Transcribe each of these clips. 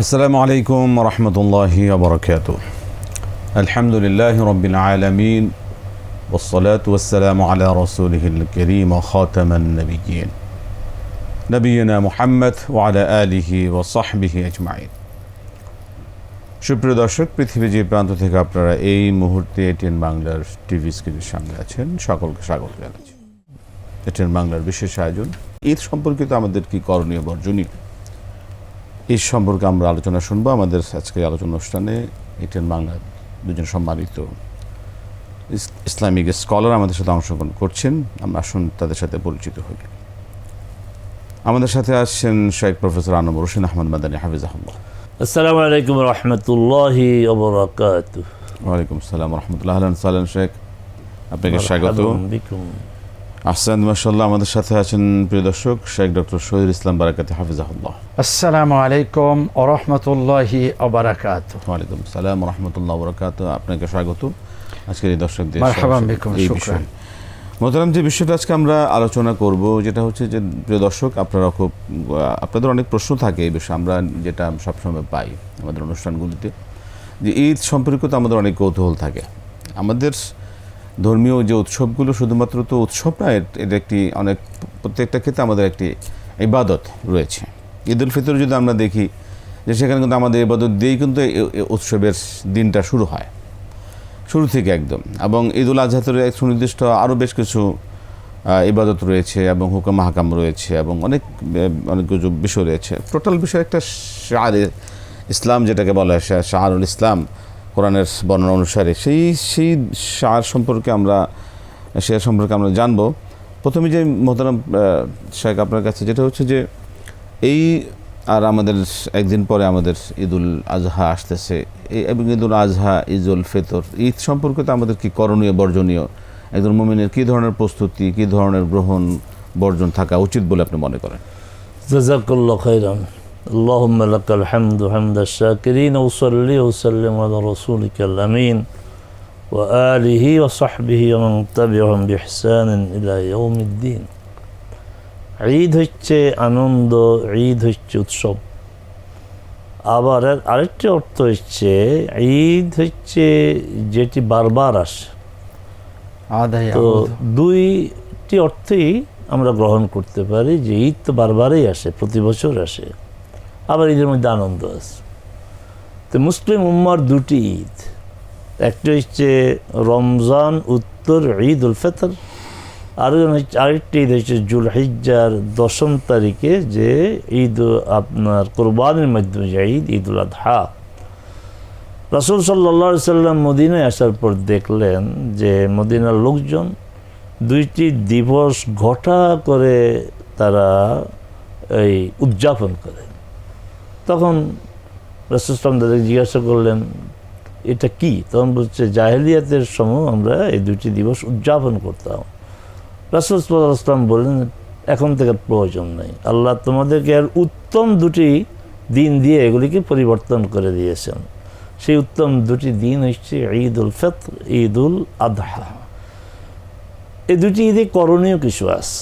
السلام عليكم ورحمة الله وبركاته الحمد لله رب العالمين والصلاة والسلام على رسوله الكريم وخاتم النبيين نبينا محمد وعلى آله وصحبه أجمعين সুপ্রিয় দর্শক পৃথিবী যে প্রান্ত থেকে আপনারা এই মুহূর্তে এটিএন বাংলার টিভি স্ক্রিনের সামনে আছেন সকলকে স্বাগত জানাচ্ছি এটিএন বাংলার বিশেষ আয়োজন ঈদ সম্পর্কিত আমাদের কি করণীয় বর্জনীয় এই সম্পর্কে আমরা আলোচনা শুনব। আমাদের আজকে আলোচনা অনুষ্ঠানে এটিএন বাংলার দুজন সম্মানিত ইসলামিক স্কলার আমাদের সাথে অংশগ্রহণ করছেন। আমরা আসুন তাদের সাথে পরিচিত হই। আমাদের সাথে আসছেন শেখ প্রফেসর আনবর হোসেন আহমদ মাদানী। হাফিজ আহমদ। আসসালামু আলাইকুম রহমতুল্লাহি ওয়ালাইকুম আসসালাম রহমতুল্লাহ। আহলান সালাম শেখ আপনাকে স্বাগত। আহসান মাসাল্লাহ আমাদের সাথে আছেন প্রিয় দর্শক শেখ ডক্টর শহীদ ইসলাম বারাকাতি হাফিজাহুল্লাহ। আসসালামু আলাইকুম ওরহমতুল্লাহি অবরাকাত ওয়ালাইকুম সালাম রহমতুল্লাহ বরকাত আপনাকে স্বাগত। আজকের এই দর্শকদের মারহাবান বিকুম, এই বিষয়ে। মোহতারাম যে বিষয়টা আজকে আমরা আলোচনা করব যেটা হচ্ছে যে প্রিয় দর্শক আপনারা খুব আপনাদের অনেক প্রশ্ন থাকে এই বিষয়ে আমরা যেটা সবসময় পাই আমাদের অনুষ্ঠানগুলিতে। যে ঈদ সম্পর্কিত আমাদের অনেক কৌতূহল থাকে। আমাদের ধর্মীয় যে উৎসবগুলো শুধুমাত্র তো উৎসব না এটা একটি অনেক, প্রত্যেকটা ক্ষেত্রে আমাদের একটি ইবাদত রয়েছে। ঈদ উল ফিতর যদি আমরা দেখি, যে সেখানে কিন্তু আমাদের ইবাদত দিয়েই কিন্তু উৎসবের দিনটা শুরু হয়। শুরু থেকে একদম। এবং ঈদ উল আজহাতের এক সুনির্দিষ্ট আরও বেশ কিছু ইবাদত রয়েছে এবং হুকাম হাকাম রয়েছে এবং অনেক অনেক কিছু বিষয় রয়েছে। টোটাল বিষয় একটা শার, ইসলাম যেটাকে বলা হয় শাহরুল ইসলাম। কোরআনের বর্ণনা অনুসারে। সেই সেই সার সম্পর্কে আমরা সে সম্পর্কে আমরা জানব। প্রথমে যে মোহতারাম শেখ আপনার কাছে যেটা হচ্ছে যে, এই আর আমাদের একদিন পরে আমাদের ঈদুল আজহা আসতেছে। এবং ঈদুল আজহা, ঈদুল ফিতর, ঈদ সম্পর্কে তো আমাদের কি করণীয়, বর্জনীয়? একজন মোমিনের কী ধরনের প্রস্তুতি, কী ধরনের গ্রহণ, বর্জন থাকা উচিত বলে আপনি মনে করেন? জাজাকাল্লাহ اللهم لك الحمد حمد الشاكرين وصلي وسلم على رسولك الأمين وآله وصحبه ومن تبعهم بإحسان إلى يوم الدين ঈদ হচ্ছে আনন্দ ঈদ হচ্ছে উৎসব আবার এর আরেকটি অর্থ হচ্ছে ঈদ হচ্ছে যেটি বারবার আসে আদায় তো দুইটি অর্থেই আমরা গ্রহণ করতে পারি যে ঈদ তো বারবারই আসে প্রতি বছর আসে আবার ঈদের মধ্যে আনন্দ আছে। তো মুসলিম উম্মার দুটি ঈদ। একটি হচ্ছে রমজান, উত্তর ঈদ উল ফেতর। আর হচ্ছে আরেকটি ঈদ হচ্ছে জুল হিজ্জার দশম তারিখে যে ঈদ আপনার কোরবানের মাধ্যমে যে ঈদ ঈদ উল আধহা। রাসুল সাল্লা সাল্লাম মদিনায় আসার পর দেখলেন যে মদিনার লোকজন দুইটি দিবস ঘটা করে তারা এই উদযাপন করে। তখন রাসুল সাল্লাম তাদের জিজ্ঞাসা করলেন, এটা কি? তখন বলছে, জাহেলিয়াতের সময় আমরা এই দুটি দিবস উদযাপন করতাম। রাসুল বললেন, এখন থেকে প্রয়োজন নেই। আল্লাহ তোমাদেরকে আর উত্তম দুটি দিন দিয়ে এগুলিকে পরিবর্তন করে দিয়েছেন। সেই উত্তম দুটি দিন হচ্ছে ঈদ উল ফিতর ঈদ উল আদহা। এই দুটি ঈদে করণীয় কিছু আছে।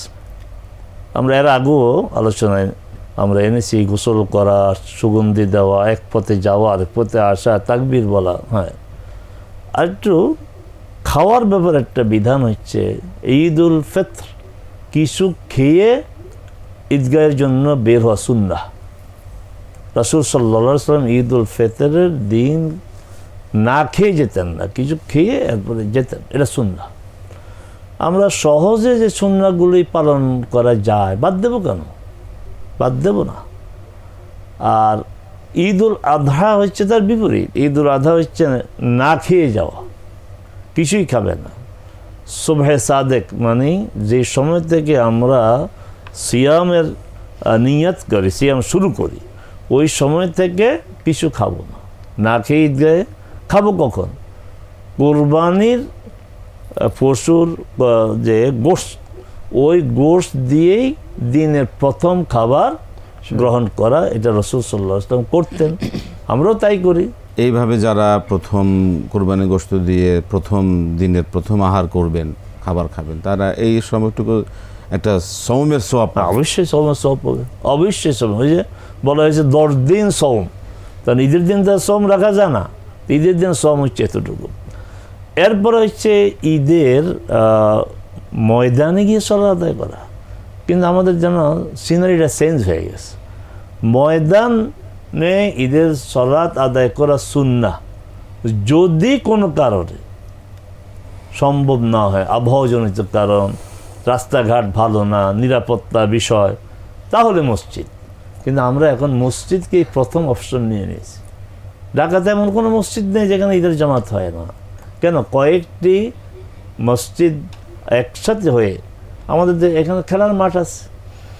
আমরা এর আগেও আলোচনায় আমরা এনেছি, গোসল করা, সুগন্ধি দেওয়া, এক পথে যাওয়া, আরেক পথে আসা, তাকবির বলা হ্যাঁ। আর একটু খাওয়ার ব্যাপারে একটা বিধান হচ্ছে ঈদ উল ফিতর কিছু খেয়ে ঈদগাহের জন্য বের হওয়া সুন্নাহ। রাসুল সাল্লা সাল্লাম ঈদ উল ফিতরের দিন না খেয়ে যেতেন না কিছু খেয়ে এরপরে যেতেন, এটা সুন্না আমরা সহজে যে সুন্নাগুলি পালন করা যায়, বাদ দেবো কেন? বাদ দেব না। আর ঈদ উল আধা হচ্ছে তার বিপরীত। ঈদ উল আধা হচ্ছে না খেয়ে যাওয়া। কিছুই খাবে না। সুবহে সাদেক মানে যে সময় থেকে আমরা সিয়ামের নিয়ত করি, সিয়াম শুরু করি, ওই সময় থেকে কিছু খাব না। না খেয়ে ঈদ ঈদগাহে খাব কখন? কোরবানির পশুর যে গোশত ওই গোশত দিয়েই দিনের প্রথম খাবার গ্রহণ করা এটা রসুল সাল্লাহ আসলাম করতেন। আমরাও তাই করি। এইভাবে যারা প্রথম কোরবানি গোস্ত দিয়ে প্রথম দিনের প্রথম আহার করবেন খাবার খাবেন তারা এই সময়টুকু একটা সৌমের সোয়াব অবশ্যই সৌম সব পাবে। অবশ্যই সৌম। ওই যে বলা হয়েছে দশ দিন সৌম কারণ ঈদের দিন তো শ্রম রাখা যায় না। ঈদের দিন শ্রম হচ্ছে এতটুকু। এরপরে হচ্ছে ঈদের ময়দানে গিয়ে সলা আদায় করা। কিন্তু আমাদের যেন সিনারিটা চেঞ্জ হয়ে গেছে। ময়দানে ঈদের সলাৎ আদায় করা সুন্না যদি কোনো কারণে সম্ভব না হয়, আবহাওয়াজনিত কারণ, রাস্তাঘাট ভালো না নিরাপত্তা বিষয়, তাহলে মসজিদ। কিন্তু আমরা এখন মসজিদকেই প্রথম অপশন নিয়ে নিয়েছি। ঢাকাতে এমন কোনো মসজিদ নেই যেখানে ঈদের জামাত হয় না। কেন? কয়েকটি মসজিদ একসাথে হয়ে আমাদের যে এখানে খেলার মাঠ আছে,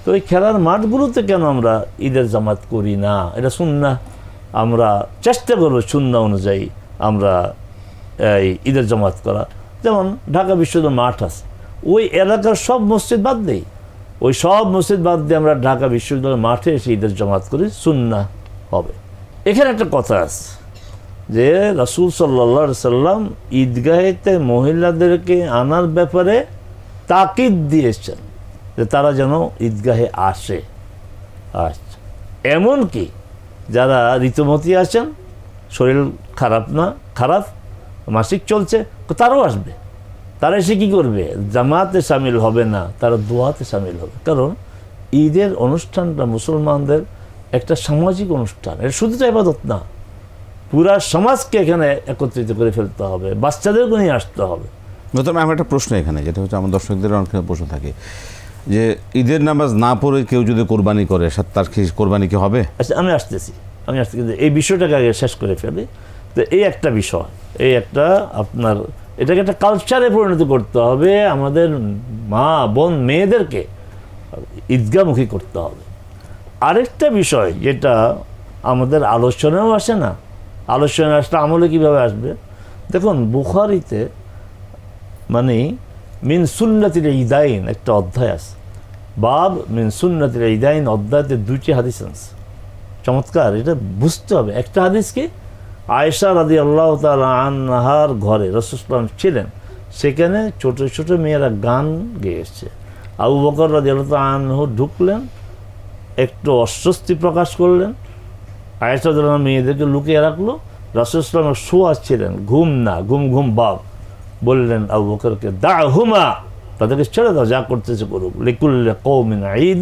তো ওই খেলার মাঠগুলোতে কেন আমরা ঈদের জামাত করি না? এটা শুননা আমরা চেষ্টা করব শূন্য অনুযায়ী আমরা এই ঈদের জামাত করা। যেমন ঢাকা বিশ্ববিদ্যালয় মাঠ আছে, ওই এলাকার সব মসজিদ বাদ দেই। ওই সব মসজিদ বাদ দিয়ে আমরা ঢাকা বিশ্ববিদ্যালয়ের মাঠে এসে ঈদের জামাত করি সুন্না হবে। এখানে একটা কথা আছে। যে রাসুল সাল্লা সাল্লাম ঈদগাহেতে মহিলাদেরকে আনার ব্যাপারে তাকিদ দিয়েছেন যে তারা যেন ঈদগাহে আসে। আচ্ছা। এমনকি যারা ঋতুমতী আছেন, শরীর খারাপ না, খারাপ, মাসিক চলছে, তারাও আসবে। তারা এসে কী করবে? জামাতে সামিল হবে না, তারা দোয়াতে সামিল হবে। কারণ ঈদের অনুষ্ঠানটা মুসলমানদের একটা সামাজিক অনুষ্ঠান। এটা শুধু তো না পুরা সমাজকে এখানে একত্রিত করে ফেলতে হবে বাচ্চাদেরকে নিয়ে আসতে হবে। নতুন আমার একটা প্রশ্ন এখানে যেটা হচ্ছে আমার দর্শকদের অনেক প্রশ্ন থাকে যে ঈদের নামাজ না পড়ে কেউ যদি কোরবানি করে তার কি কোরবানি কি হবে? আচ্ছা আমি আসতেছি আমি আসতে কিন্তু এই বিষয়টাকে আগে শেষ করে ফেলি। তো এই একটা বিষয় এই একটা আপনার এটাকে একটা কালচারে পরিণত করতে হবে আমাদের মা বোন মেয়েদেরকে ঈদগামুখী করতে হবে। আরেকটা বিষয় যেটা আমাদের আলোচনাও আসে না আলোচনা আসলে আমলে কীভাবে আসবে? দেখুন, বুখারিতে মানে মিন সুন্নাতির ইদাইন একটা অধ্যায় আছে। বাব মিন সুন্নাতির ইদাইন অধ্যায়তে দুইটি হাদিস আছে। চমৎকার, এটা বুঝতে হবে। একটা হাদিস কি? আয়েশা রাদি আল্লাহ আনহার ঘরে রসুলাম ছিলেন। সেখানে ছোট ছোট মেয়েরা গান গেয়েছে। আবু বকর রাদি আল্লাহ আনহু ঢুকলেন, একটু অস্বস্তি প্রকাশ করলেন। আনহা মেয়েদেরকে লুকিয়ে রাখল। রাসুলাম শোয়া ছিলেন ঘুম না, ঘুম ঘুম, বাপ। বললেন, আবু বকরকে দা হুমা তাদেরকে ছেড়ে দাও, যা করতেছে করুক। লিকুল্লে কৌমিন ঈদ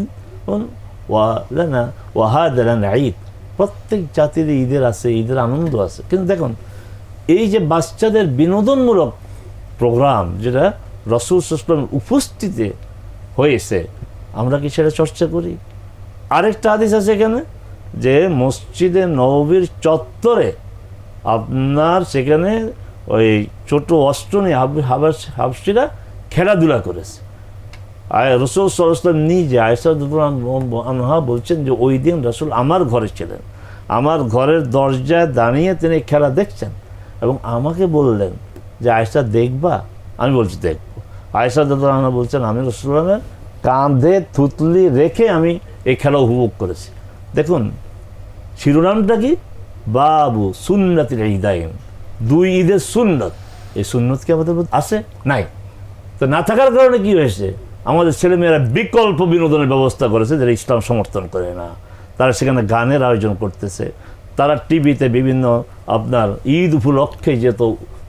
ওয়া লানা ওয়াহাদ লানা ঈদ। প্রত্যেক জাতির ঈদের আছে, ঈদের আনন্দ আছে। কিন্তু দেখুন, এই যে বাচ্চাদের বিনোদনমূলক প্রোগ্রাম যেটা রসুল সাল্লাম উপস্থিতি হয়েছে, আমরা কি সেটা চর্চা করি? আরেকটা আদেশ আছে এখানে। যে মসজিদে নববীর চত্বরে আপনার সেখানে ওই ছোট অস্ত্র নিয়ে হাবাস হাবসিরা খেলাধুলা করেছে। আয় রসুল সরস্লাম নিজে আয়সা আনহা বলছেন যে ওই দিন রসুল আমার ঘরে ছিলেন। আমার ঘরের দরজায় দাঁড়িয়ে তিনি খেলা দেখছেন এবং আমাকে বললেন যে আয়সা দেখবা? আমি বলছি, দেখব। আয়সা আনহা বলছেন, আমি রসুল্লামের কাঁধে থুতলি রেখে আমি এই খেলা উপভোগ করেছি। দেখুন, শিরোনামটা কি? বাবু সুন্নাতির ঈদাইন। দুই ঈদের সুন্নত। এই সুন্নত কি আমাদের আছে? নাই। তো না থাকার কারণে কি হয়েছে? আমাদের ছেলেমেয়েরা বিকল্প বিনোদনের ব্যবস্থা করেছে যেটা ইসলাম সমর্থন করে না। তারা সেখানে গানের আয়োজন করতেছে। তারা টিভিতে বিভিন্ন আপনার ঈদ উপলক্ষে যেত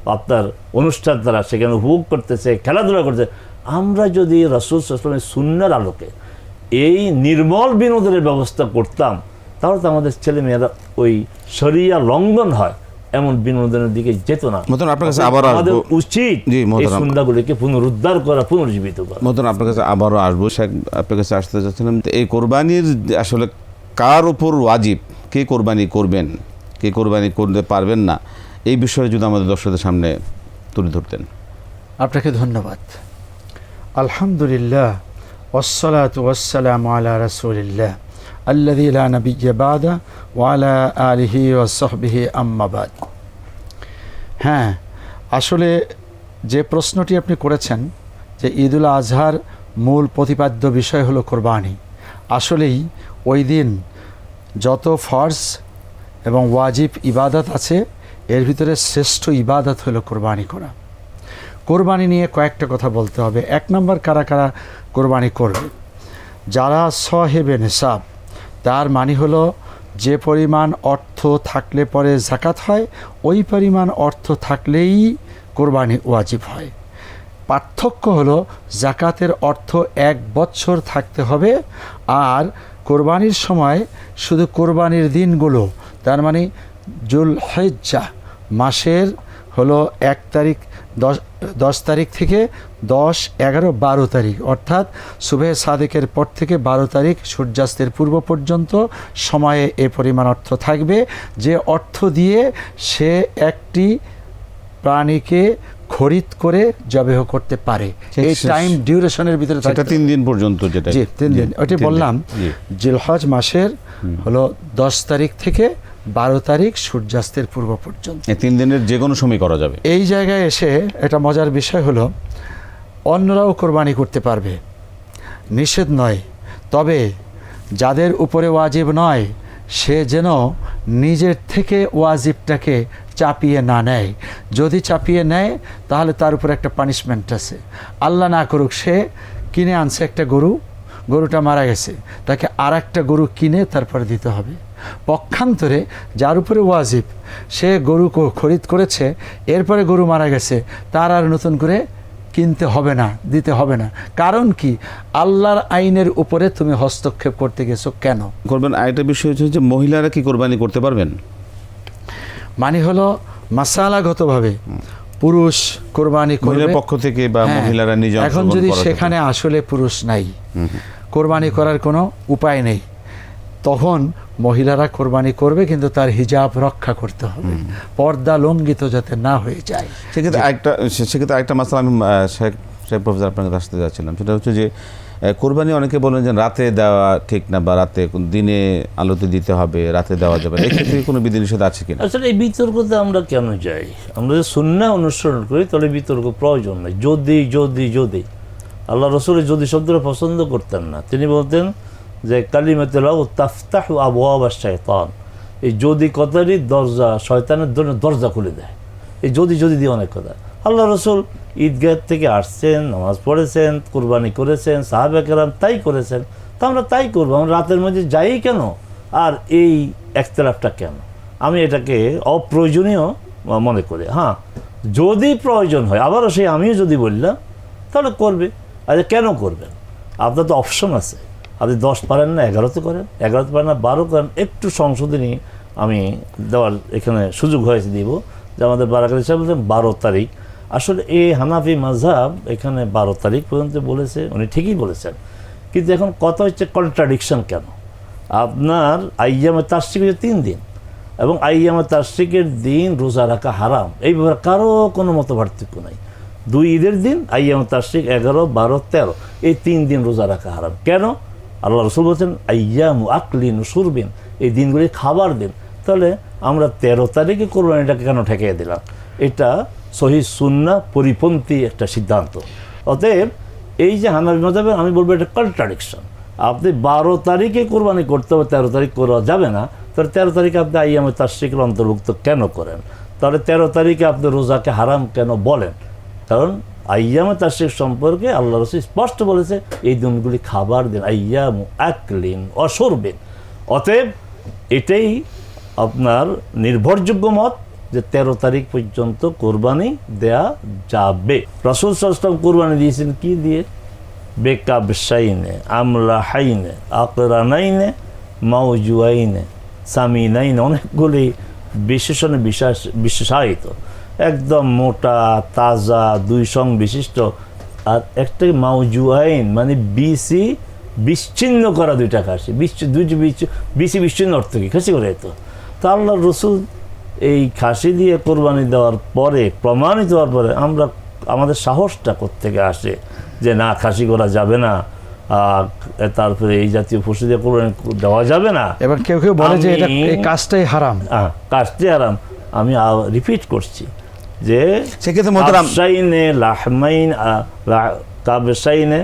আপনার অনুষ্ঠান তারা সেখানে উপভোগ করতেছে, খেলাধুলা করতেছে। আমরা যদি রসুল সুন্নার আলোকে এই নির্মল বিনোদনের ব্যবস্থা করতাম তাহলে তো আমাদের ছেলেমেয়েরা ওই শরিয়া লঙ্ঘন হয় এমন বিনোদনের দিকে যেত না। মতন আপনার কাছে আবার আমাদের আসব? উচিত। সুন্নাগুলিকে পুনরুদ্ধার করা পুনর্জীবিত করা। মতন আপনার কাছে আবারও আসব। শেখ আপনার কাছে আসতে চাচ্ছিলাম এই কোরবানির আসলে কার ওপর ওয়াজিব? কে কোরবানি করবেন? কে কোরবানি করতে পারবেন না? এই বিষয়ে যদি আমাদের দর্শকদের সামনে তুলে ধরতেন। আপনাকে ধন্যবাদ। আলহামদুলিল্লাহ আলা রাসূলিল্লাহ আল্লাযী লা নাবিয়্যা বাদা ওয়া আলা আলিহি ওয়া সাহবিহি আম্মা বাদ হ্যাঁ আসলে যে প্রশ্নটি আপনি করেছেন যে ঈদুল আজহার মূল প্রতিপাদ্য বিষয় হলো কোরবানি, আসলেই ওই দিন যত ফর্জ এবং ওয়াজিব ইবাদত আছে, এর ভিতরে শ্রেষ্ঠ ইবাদত হলো কোরবানি করা। কোরবানি নিয়ে কয়েকটা কথা বলতে হবে। এক নম্বর, কারা কারা কোরবানি করবে। যারা সহেবে নেশাব তার মানে হলো যে পরিমাণ অর্থ থাকলে পরে জাকাত হয়, ওই পরিমাণ অর্থ থাকলেই কোরবানি ওয়াজিব হয়। পার্থক্য হলো জাকাতের অর্থ এক বছর থাকতে হবে আর কোরবানির সময় শুধু কোরবানির দিনগুলো, তার মানে জুল হেজ্জা মাসের হলো এক তারিখ দশ দশ তারিখ থেকে দশ এগারো বারো তারিখ। অর্থাৎ সুবেহ সাদেকের পর থেকে বারো তারিখ সূর্যাস্তের পূর্ব পর্যন্ত সময়ে এ পরিমাণ অর্থ থাকবে যে অর্থ দিয়ে সে একটি প্রাণীকে খরিদ করে জবেহ করতে পারে। এই টাইম ডিউরেশনের ভিতরে সেটা তিন দিন পর্যন্ত যেটা জি তিন দিন। ওইটি বললাম। জিলহজ মাসের হলো দশ তারিখ থেকে বারো তারিখ সূর্যাস্তের পূর্ব পর্যন্ত। এই তিন দিনের যে কোনো সময় করা যাবে। এই জায়গায় এসে এটা মজার বিষয় হলো অন্যরাও কোরবানি করতে পারবে। নিষেধ নয়। তবে যাদের উপরে ওয়াজিব নয় সে যেন নিজের থেকে ওয়াজিবটাকে চাপিয়ে না নেয়। যদি চাপিয়ে নেয় তাহলে তার উপর একটা পানিশমেন্ট আছে। আল্লাহ না করুক সে কিনে আনছে একটা গরু গরুটা মারা গেছে। তাকে আর একটা গরু কিনে তারপরে দিতে হবে। পক্ষান্তরে যার উপরে ওয়াজিব সে গরু খরিদ করেছে এরপরে গরু মারা গেছে তার আর নতুন করে কিনতে হবে না দিতে হবে না। কারণ কি? আল্লাহর আইনের উপরে তুমি হস্তক্ষেপ করতে গেছো কেন? করবেন আরেকটা বিষয় হচ্ছে যে মহিলারা কি কোরবানি করতে পারবেন? মানে হলো মাসালাগতভাবে পুরুষ কোরবানি করবে। মহিলার পক্ষ থেকে বা হ্যাঁ, মহিলারা নিজে এখন যদি সেখানে আসলে পুরুষ নাই। কোরবানি করার কোনো উপায় নেই। তখন মহিলারা কোরবানি করবে কিন্তু তার হিজাব রক্ষা করতে হবে। পর্দা লঙ্ঘিত যাতে না হয়ে যায়। সেক্ষেত্রে আরেকটা সে- সেক্ষেত্রে আরেকটা মাসালা আমি শেখ শেখ প্রফেসর কাছে আসতে যাচ্ছিলাম। সেটা হচ্ছে যে কোরবানি অনেকে বলেন যে রাতে দেওয়া ঠিক না বা রাতে দিনে আলোতে দিতে হবে রাতে দেওয়া যাবে এক্ষেত্রে কোনো বিধিনিষেধ আছে কিনা? আসলে এই বিতর্কতে আমরা কেন যাই? আমরা যদি সুন্না অনুসরণ করি তাহলে বিতর্ক প্রয়োজন নেই। যদি যদি যদি। আল্লাহ রসুলের যদি শব্দটা পছন্দ করতেন না তিনি বলতেন যে কালিমাতেলাও তাফতাহ আবু আবার শয়তান এই যদি কথারই দরজা, শয়তানের জন্য দরজা খুলে দেয়। এই যদি যদি দিয়ে অনেক কথা। আল্লাহ রসুল ঈদগাহ থেকে আসছেন, নামাজ পড়েছেন, কুরবানি করেছেন সাহাবেকেরাম তাই করেছেন। তা আমরা তাই করব, আমরা রাতের মধ্যে যাই কেন? আর এই একতলাফটা কেন? আমি এটাকে অপ্রয়োজনীয় মনে করি। হ্যাঁ যদি প্রয়োজন হয়, আবারও সেই আমিও যদি বললাম, তাহলে করবে। আচ্ছা কেন করবেন? আপনার তো অপশন আছে। আপনি দশ পারেন না এগারোতে করেন এগারোতে পারেন না, বারো করেন, একটু সংশোধনী আমি দেওয়ার এখানে সুযোগ হয়েছে দিব, যে আমাদের সাহেব বলছেন বারো তারিখ। আসলে এই হানাফি মাঝহাব এখানে বারো তারিখ পর্যন্ত বলেছে, উনি ঠিকই বলেছেন। কিন্তু এখন কথা হচ্ছে কন্ট্রাডিকশন কেন? আপনার আইয়ামে তাস্তিক হচ্ছে তিন দিন, এবং আইয়ামে তাস্তিকের দিন রোজা রাখা হারাম। এই ব্যাপারে কারও কোনো মত পার্থক্য নাই। দুই ঈদের দিন আইয়ামে তাস্তিক এগারো, বারো, তেরো, এই তিন দিন রোজা রাখা হারাম। কেন? আল্লাহ রসুল বলছেন, আইয়ামু আকলিন সুরবিন এই দিনগুলি খাবার দিন। তাহলে আমরা তেরো তারিখে কোরবানিটাকে কেন ঠেকিয়ে দিলাম? এটা সহি সুন্না পরিপন্থী একটা সিদ্ধান্ত। অতএব এই যে হানাবি মজাবে আমি বলব এটা কন্ট্রাডিকশন আপনি বারো তারিখে কোরবানি করতে হবে, তেরো তারিখ করা যাবে না। তাহলে তেরো তারিখে আপনি আইয়ামে তাস্রিকের অন্তর্ভুক্ত কেন করেন? তাহলে তেরো তারিখে আপনি রোজাকে হারাম কেন বলেন? কারণ আইয়ামে তাস্রিক সম্পর্কে আল্লাহ রসুল স্পষ্ট বলেছে, এই দিনগুলি খাবার দিন, আইয়ামু আকলিন অসরবেন অতএব এটাই আপনার নির্ভরযোগ্য মত যে তেরো তারিখ পর্যন্ত কোরবানি দেয়া যাবে। রসুল সাল্লাম কোরবানি দিয়েছেন কি দিয়ে? বেকা বেসাইনে, আমলা হাইনে আকরানাইনে মাউজুয়াইনে সামিনাইনে অনেকগুলি বিশেষণে বিশ্বাস বিশেষায়িত। একদম মোটা তাজা দুই সং বিশিষ্ট আর একটা মাউজুয়াইন মানে বিসি বিচ্ছিন্ন করা দুইটা খাসি বিচ্ছি- বিসি বিচ্ছিন্ন অর্থ কি? খাসি করে তো। তা আল্লাহ রসুল এই খাসি দিয়ে কোরবানি দেওয়ার পরে প্রমাণিত হওয়ার পরে আমরা আমাদের সাহসটা থেকে আসে যে না খাসি করা যাবে না তারপরে এই জাতীয় পশু দিয়ে কোরবানি দেওয়া যাবে না। এবার কেউ কেউ বলে যে এটা এই কাজটাই হারাম। আহ, কাশতে আরাম আমি রিপিট করছি। যে সেক্ষেত্রে মোহতারাম কাবসাইনে লাহমাইন কাবসাইনে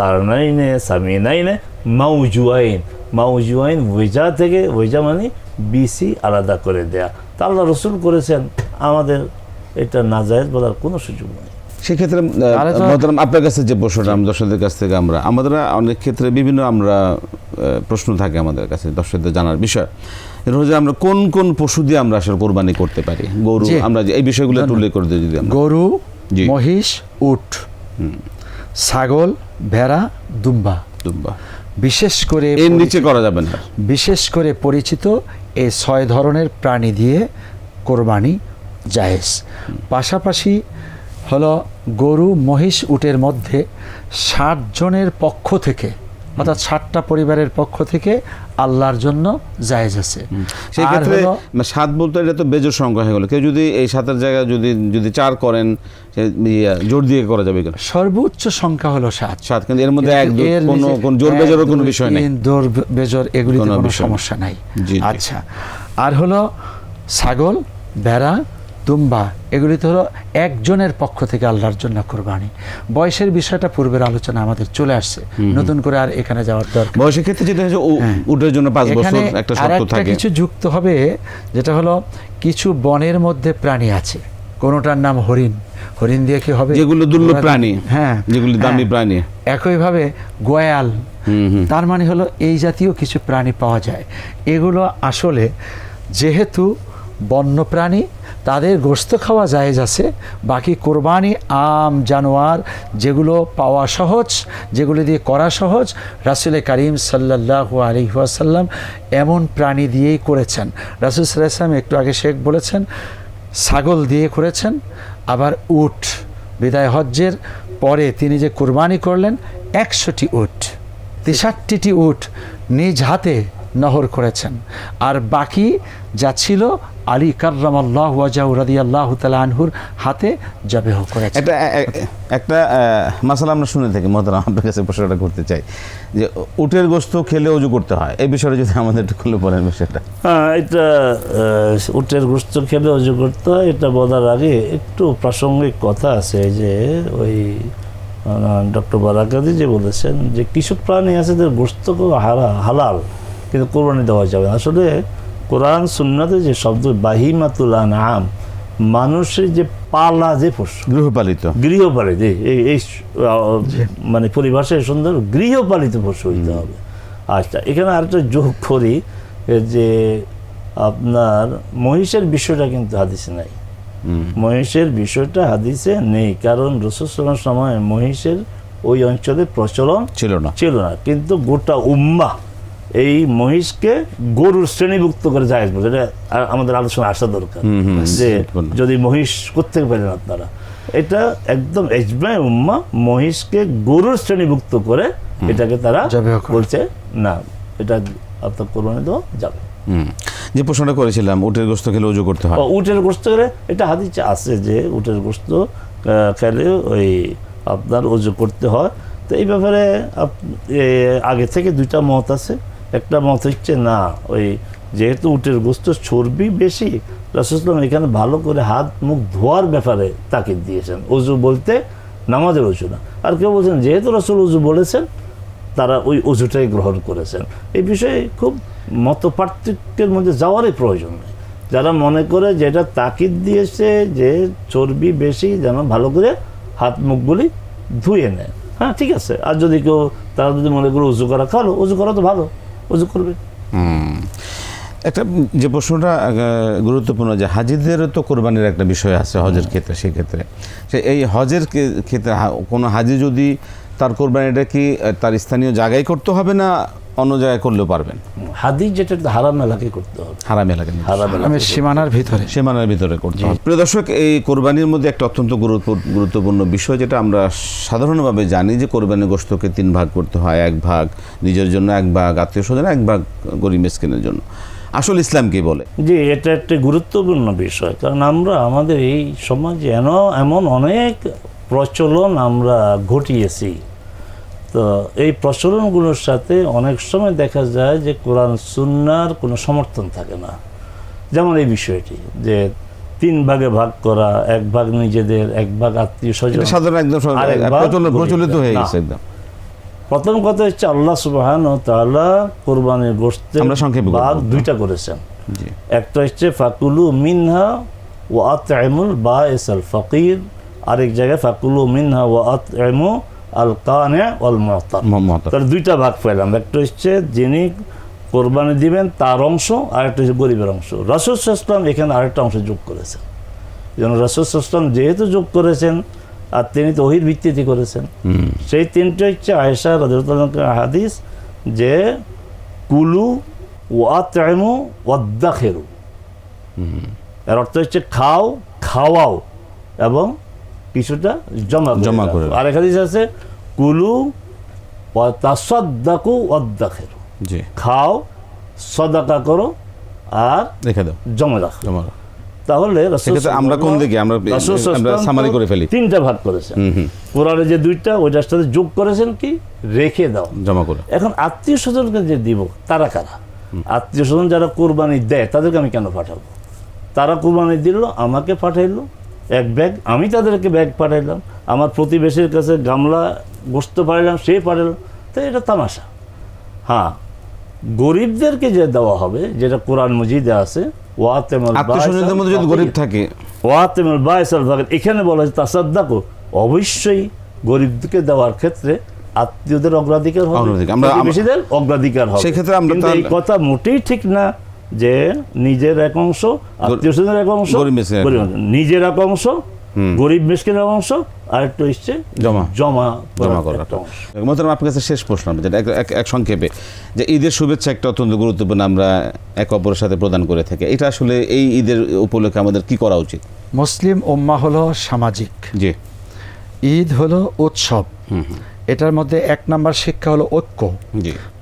কারনাইনে সামিনাইনে মাউজুয়াইন মাউজুয়াইন ওয়েজা থেকে ওয়েজা মানে বিসি আলাদা করে দেয়া। তা আল্লাহ রসুল করেছেন। আমাদের এটা নাজায়েজ বলার কোনো সুযোগ নেই। সেক্ষেত্রে মহতারাম আপনার কাছে যে প্রশ্নটা আমরা দর্শকদের কাছ থেকে আমরা আমাদের অনেক ক্ষেত্রে বিভিন্ন আমরা প্রশ্ন থাকে আমাদের কাছে দর্শকদের জানার বিষয়। হচ্ছে আমরা কোন কোন পশু দিয়ে আমরা আসলে কোরবানি করতে পারি? গরু আমরা এই বিষয়গুলো উল্লেখ করে দিই যদি আমরা গরু মহিষ উট ছাগল ভেড়া দুম্বা। দুম্বা। বিশেষ করে এর নিচে করা যাবে না। বিশেষ করে পরিচিত এই ছয় ধরনের প্রাণী দিয়ে কোরবানি জায়েজ। পাশাপাশি হলো গরু মহিষ উটের মধ্যে ষাট জনের পক্ষ থেকে অর্থাৎ সাতটা পরিবারের পক্ষ থেকে আল্লাহর জন্য জায়েজ আছে। সেই আর ক্ষেত্রে মানে সাত বলতে এটা তো বেজোর সংখ্যা হয়ে গেল। কেউ যদি এই সাতের জায়গায় যদি যদি চার করেন জোর দিয়ে করা যাবে কেন? সর্বোচ্চ সংখ্যা হলো সাত। সাত কিন্তু এর মধ্যে এক কোনো কোন জোর বেজোরের কোনো বিষয় নেই। জোর বেজর এগুলিতে কোনো। সমস্যা নাই। আচ্ছা। আর হলো ছাগল ভেড়া দুম্বা এগুলিতে হলো একজনের পক্ষ থেকে আল্লাহর জন্য কোরবানি। বয়সের বিষয়টা পূর্বের আলোচনা আমাদের চলে আসছে। নতুন করে আর এখানে যাওয়ার দরকার বয়সের ক্ষেত্রে যেটা হচ্ছে হ্যাঁ। উটের জন্য পাঁচ বছর একটা শর্ত থাকে। কিছু যুক্ত হবে যেটা হলো কিছু বনের মধ্যে প্রাণী আছে। কোনোটার নাম হরিণ। হরিণ দিয়ে কি হবে? যেগুলো দুর্লভ প্রাণী। হ্যাঁ। যেগুলো দামি হ্যাঁ। প্রাণী। একইভাবে গোয়াল। তার মানে হলো এই জাতীয় কিছু প্রাণী পাওয়া যায়। এগুলো আসলে যেহেতু বন্যপ্রাণী, তাদের গোস্ত খাওয়া জায়েজ আছে। বাকি কোরবানি আম, জানোয়ার, যেগুলো পাওয়া সহজ, যেগুলো দিয়ে করা সহজ রাসুল করিম সাল্লাহ আলহিহাসাল্লাম এমন প্রাণী দিয়েই করেছেন। রাসুল সাল্লাম একটু আগে শেখ বলেছেন, ছাগল দিয়ে করেছেন, আবার উট, বিদায় হজ্জের পরে তিনি যে কোরবানি করলেন, একশোটি উট, তেষট্টিটি উট নিজ হাতে নহর করেছেন। আর বাকি যা ছিল আলী কার্রামাল্লাহ ওয়াজাউ রাদিয়াল্লাহু তাআলা আনহুর হাতে জবেহ করেছেন একটা এ- এ- একটা মাসালা আমরা শুনে থাকি মহতারাম আপনার কাছে প্রশ্নটা করতে চাই। যে উটের গোস্ত খেলে অজু করতে হয় এই বিষয়টা যদি আমাদের একটু খুলে পড়েন বিষয়টা। হ্যাঁ এটা উটের গোস্ত খেলে অজু করতে হয় এটা বলার আগে একটু প্রাসঙ্গিক কথা আছে যে ওই ডক্টর বারাকাদি যে বলেছেন যে কিছু প্রাণী আছে যে গোস্ত খুব হালাল কিন্তু কোরবানি দেওয়া যাবে না। আসলে কোরআন সুন্নাতে যে শব্দ বাহিমাতুল আম মানুষের যে পালা যে পশু গৃহপালিত। গৃহপালিত এই- মানে পরিভাষায় সুন্দর গৃহপালিত পশু হইতে হবে। আচ্ছা এখানে আরেকটা যোগ করি যে আপনার মহিষের বিষয়টা কিন্তু হাদিসে নাই। মহিষের বিষয়টা হাদিসে নেই কারণ রসুলার সময় মহিষের ওই অঞ্চলে প্রচলন ছিল না। ছিল না। কিন্তু গোটা উম্মা এই মহিষকে গরুর শ্রেণীভুক্ত করে যায় বলে। এটা আমাদের আলোচনা আসা দরকার। যে যদি মহিষ করতে পারেন আপনারা? এটা একদম এজমায় উম্মা মহিষকে গরুর শ্রেণীভুক্ত করে এটাকে তারা বলছে না এটা আপনার কোরবানি দেওয়া যাবে। হুম। যে প্রশ্নটা করেছিলাম উটের গোস্ত খেলে অজু করতে হয়। উটের গোস্ত খেলে এটা হাদিসে আছে যে উটের গোস্ত খেলে ওই আপনার অজু করতে হয়। তো এই ব্যাপারে আগে থেকে দুইটা মত আছে। একটা মত হচ্ছে, না, ওই যেহেতু উটের গোস্ত চর্বি বেশি রাসুসলাম এখানে ভালো করে হাত মুখ ধোয়ার ব্যাপারে তাকিদ দিয়েছেন। অজু বলতে নামাজের অজু না। আর কেউ বলছেন, যেহেতু রসুল অজু বলেছেন, তারা ওই অজুটাই গ্রহণ করেছেন। এই বিষয়ে খুব মত পার্থক্যের মধ্যে যাওয়ারই প্রয়োজন নেই। যারা মনে করে যেটা তাকিদ দিয়েছে, যে চর্বি বেশি, যেন ভালো করে হাত মুখগুলি ধুয়ে নেয়। হ্যাঁ ঠিক আছে। আর যদি কেউ, তারা যদি মনে করে উজু করা খালো উজু করা তো ভালো। উজু করবে। একটা যে প্রশ্নটা গুরুত্বপূর্ণ যে হাজিদেরও তো কোরবানির একটা বিষয় আছে হজের ক্ষেত্রে সেক্ষেত্রে। সে এই হজের ক্ষেত্রে কোনো হাজি যদি তার কোরবানিটা কি তার স্থানীয় জায়গায় করতে হবে না অন্য জায়গায় করলেও পারবেন? হাদিস যেটা একটা হারাম এলাকায় করতে হবে। হারাম এলাকায় হারাম আমি এলাকায় সীমানার ভিতরে। সীমানার ভিতরে করতে হবে। প্রিয় দর্শক এই কোরবানির মধ্যে একটা অত্যন্ত গুরুত্ব- গুরুত্বপূর্ণ বিষয় যেটা আমরা সাধারণভাবে জানি যে কোরবানির গোস্তকে তিন ভাগ করতে হয় এক ভাগ নিজের জন্য এক ভাগ আত্মীয় স্বজন এক ভাগ গরিব মিসকিনের জন্য। আসল ইসলাম কি বলে? যে এটা একটা গুরুত্বপূর্ণ বিষয়। কারণ আমরা আমাদের এই সমাজে এমন অনেক প্রচলন আমরা ঘটিয়েছি। তো এই প্রচলনগুলোর সাথে অনেক সময় দেখা যায় যে কোরআন সুন্নার কোনো সমর্থন থাকে না। যেমন এই বিষয়টি যে তিন ভাগে ভাগ করা এক ভাগ নিজেদের এক ভাগ আত্মীয় স্বজন। সাধারণ একদম। প্রচলিত হয়ে গেছে একদম। প্রথম কথা হচ্ছে আল্লাহ সুবাহান ও তাআলা কোরবানির গোষ্ঠী আমরা সংক্ষেপে ভাগ দুইটা করেছেন। একটা হচ্ছে ফাকুলু মিনহা ও আতমুল বা এসাল ফকির। আরেক জায়গায় ফাকুলু মিনহা ওয়া আতইমু আল কানে ওয়াল মুতার মহতরম তার দুইটা ভাগ পেলাম। একটা হচ্ছে যিনি কোরবানি দিবেন তার অংশ আর একটা হচ্ছে গরিবের অংশ। রাসুল ইসলাম এখানে আরেকটা অংশ যোগ করেছেন। যেন রাসুল ইসলাম যেহেতু যোগ করেছেন আর তিনি তো ওহির ভিত্তিতে করেছেন সেই তিনটে হচ্ছে আয়েশা রাজুল্লাহ হাদিস যে কুলু ওয়াতমু ওয়াদ্দাখেরু এর অর্থ হচ্ছে খাও খাওয়াও এবং কিছুটা জমা জমা করে আর এক হাদিস আছে কুলু তাসাদ্দাকু ওয়াদ্দাখেরু জি। খাও সদাকা করো আর রেখে দাও। জমা রাখো। জমা তাহলে আমরা কোন দিকে? আমরা- summary করে ফেলি। তিনটা ভাগ করেছেন। কোরআনে যে দুইটা ওইটার সাথে যোগ করেছেন কি? রেখে দাও। জমা করে। এখন আত্মীয় স্বজনকে যে দিব তারা কারা? আত্মীয় স্বজন যারা কোরবানি দেয় তাদেরকে আমি কেন পাঠাবো? তারা কোরবানি দিল আমাকে পাঠাইলো এক ব্যাগ আমি তাদেরকে ব্যাগ পাঠাইলাম আমার প্রতিবেশীর কাছে গামলা গোস্ত পাঠাইলাম সে পাঠাইলাম তো এটা তামাশা। হ্যাঁ গরিবদেরকে যে দেওয়া হবে যেটা কোরআন মজিদে আছে গরিব থাকে। ওয়াতেমুল এখানে বলা হয়েছে তাসাদ্দাকো অবশ্যই গরিবকে দেওয়ার ক্ষেত্রে আত্মীয়দের অগ্রাধিকার হবে। অগ্রাধিকার। আমরা- অগ্রাধিকার হবে। সেক্ষেত্রে আমরা এই কথা মোটেই ঠিক না। যে নিজের এক অংশ আত্মীয় স্বজনের এক অংশ। নিজের এক অংশ গরিব মিসকিনের এক অংশ আর একটু হচ্ছে জমা। জমা জমা করা মোহতারাম আপনার কাছে শেষ প্রশ্ন যেটা এক- এক- এক সংক্ষেপে যে ঈদের শুভেচ্ছা একটা অত্যন্ত গুরুত্বপূর্ণ আমরা এক অপরের সাথে প্রদান করে থাকি। এটা আসলে এই ঈদের উপলক্ষে আমাদের কি করা উচিত? মুসলিম উম্মা হলো সামাজিক। জি। ঈদ হলো উৎসব। এটার মধ্যে এক নাম্বার শিক্ষা হলো ঐক্য।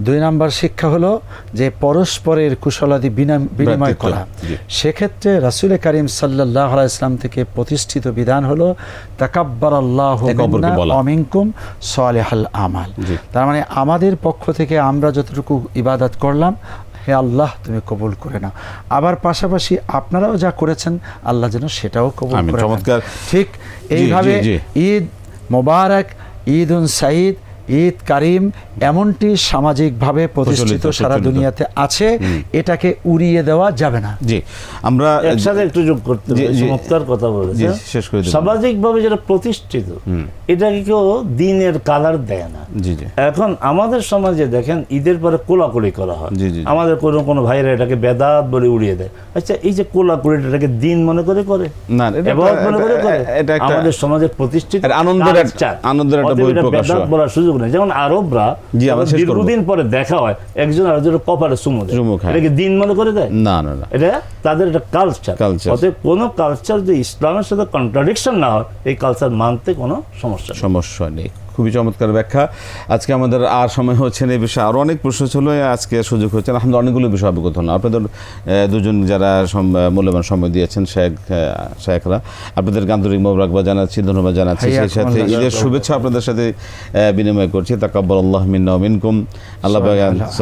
দুই নাম্বার শিক্ষা হলো যে পরস্পরের কুশলাদি বিনিময় করা। সেক্ষেত্রে রাসুল করিম সাল্লাহ ইসলাম থেকে প্রতিষ্ঠিত বিধান হলো তাকাব্বার আল্লাহ অমিনকুম সালেহাল আমাল। তার মানে আমাদের পক্ষ থেকে আমরা যতটুকু ইবাদত করলাম হে আল্লাহ তুমি কবুল করে নাও। আবার পাশাপাশি আপনারাও যা করেছেন আল্লাহ যেন সেটাও কবুল করে ঠিক এইভাবে ঈদ মোবারক ঈদ উন সাঈদ ঈদ কারিম এমনটি সামাজিকভাবে প্রতিষ্ঠিত সারা দুনিয়াতে আছে। এটাকে উড়িয়ে দেওয়া যাবে না। জি আমরা একসাথে একটু যোগ করতে। চমৎকার কথা বলে শেষ করে সামাজিকভাবে যেটা প্রতিষ্ঠিত এটাকে কেউ দিনের কালার দেয় না। এখন আমাদের সমাজে দেখেন ঈদের পরে কোলাকুলি করা হয়। আমাদের কোনো কোনো ভাইরা এটাকে বেদাত বলে উড়িয়ে দেয়। আচ্ছা এই যে কোলাকুলিটা এটাকে দিন মনে করে করে? না, মনে করে করে? আমাদের সমাজের প্রতিষ্ঠিত আনন্দের একটা- আনন্দের একটা বহিঃপ্রকাশ বেদাত বলার সুযোগ নেই। যেমন আরবরা। দীর্ঘদিন পরে দেখা হয় একজন আরেকজনের কপালে চুমু দেয়। চুমু খায়। এটাকে দিন মনে করে দেয়? না না না। এটা তাদের একটা কালচার। অতএব কোনো কালচার যে ইসলামের সাথে কন্ট্রাডিকশন না হয় এই কালচার মানতে কোনো সমস্যা নেই সমস্যা নেই। খুবই চমৎকার ব্যাখ্যা। আজকে আমাদের আর সময় হচ্ছে না এই বিষয়ে আরও অনেক প্রশ্ন ছিল আজকে সুযোগ হচ্ছে আমাদের অনেকগুলো বিষয় অবগত হলাম আপনাদের দুজন যারা মূল্যবান সময় দিয়েছেন শেখ শেখরা আপনাদের আন্তরিক মোবারকবাদ জানাচ্ছি ধন্যবাদ জানাচ্ছি। সেই সাথে ঈদের শুভেচ্ছা আপনাদের সাথে বিনিময় করছি। তাকাব্বাল আল্লাহ মিন্না মিনকুম। আল্লাহ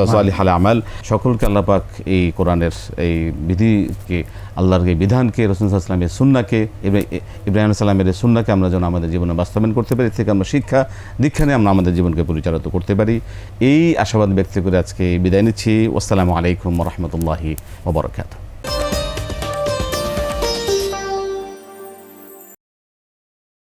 সালি হালে আমাল। সকলকে আল্লাহ পাক এই কোরআনের এই বিধিকে আল্লাহর এই বিধানকে রসুল ইসলামের সুন্নাকে ইব্রা- ইব্রাহিম সালামের সুন্নাকে আমরা যেন আমাদের জীবনে বাস্তবায়ন করতে পারি। থেকে আমরা শিক্ষা দীক্ষা নিয়ে আমরা আমাদের জীবনকে পরিচালিত করতে পারি। এই আশাবাদ ব্যক্ত করে আজকে বিদায় নিচ্ছি। আসসালামু আলাইকুম রহমতুল্লাহি ওবরাকাতুহ